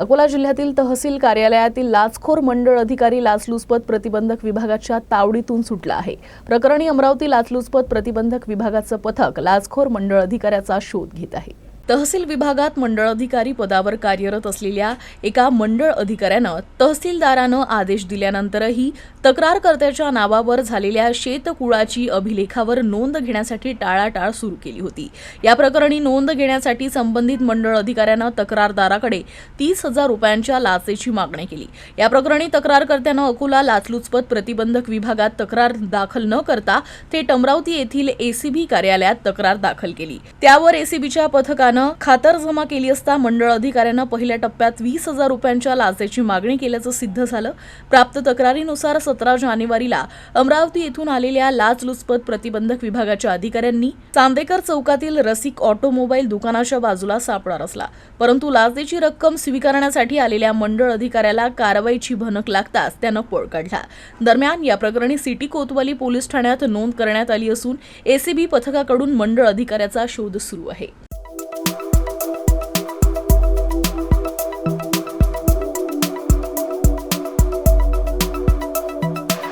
अकोला जिल्ह्यातील तहसील कार्यालयातील लाचखोर मंडळ अधिकारी लाचलुचपत प्रतिबंधक विभागाच्या तावडीतून सुटला आहे. प्रकरणी अमरावती लाचलुचपत प्रतिबंधक विभागाचं पथक लाचखोर मंडळ अधिकाऱ्याचा शोध घेत आहे. तहसील विभागात मंडळ अधिकारी पदावर कार्यरत असलेल्या एका मंडळ अधिकाऱ्यानं तहसीलदारानं आदेश दिल्यानंतरही तक्रारकर्त्याच्या नावावर झालेल्या शेतकुळाची अभिलेखावर नोंद घेण्यासाठी टाळाटाळ सुरू केली होती. या प्रकरणी नोंद घेण्यासाठी संबंधित मंडळ अधिकाऱ्यानं तक्रारदाराकडे तीस हजार रुपयांच्या लाचेची मागणी केली. या प्रकरणी तक्रारकर्त्यानं अकोला लाचलुचपत प्रतिबंधक विभागात तक्रार दाखल न करता थेट अमरावती येथील एसीबी कार्यालयात तक्रार दाखल केली. त्यावर एसीबीच्या पथकानं खातर जमा केली असता मंडळ अधिकाऱ्यानं पहिल्या टप्प्यात वीस हजार रुपयांच्या लाचेची मागणी केल्याचं सिद्ध झालं. प्राप्त तक्रारीनुसार सतरा जानेवारीला अमरावती येथून आलेल्या लाचलुचपत प्रतिबंधक विभागाच्या अधिकाऱ्यांनी चांदेकर चौकातील रसिक ऑटोमोबाईल दुकानाच्या बाजूला सापळा रचला. परंतु लाचेची रक्कम स्वीकारण्यासाठी आलेल्या मंडळ अधिकाऱ्याला कारवाईची भनक लागताच त्यानं पळ काढला. दरम्यान या प्रकरणी सिटी कोतवाली पोलीस ठाण्यात नोंद करण्यात आली असून एसीबी पथकाकडून मंडळ अधिकाऱ्याचा शोध सुरू आहे.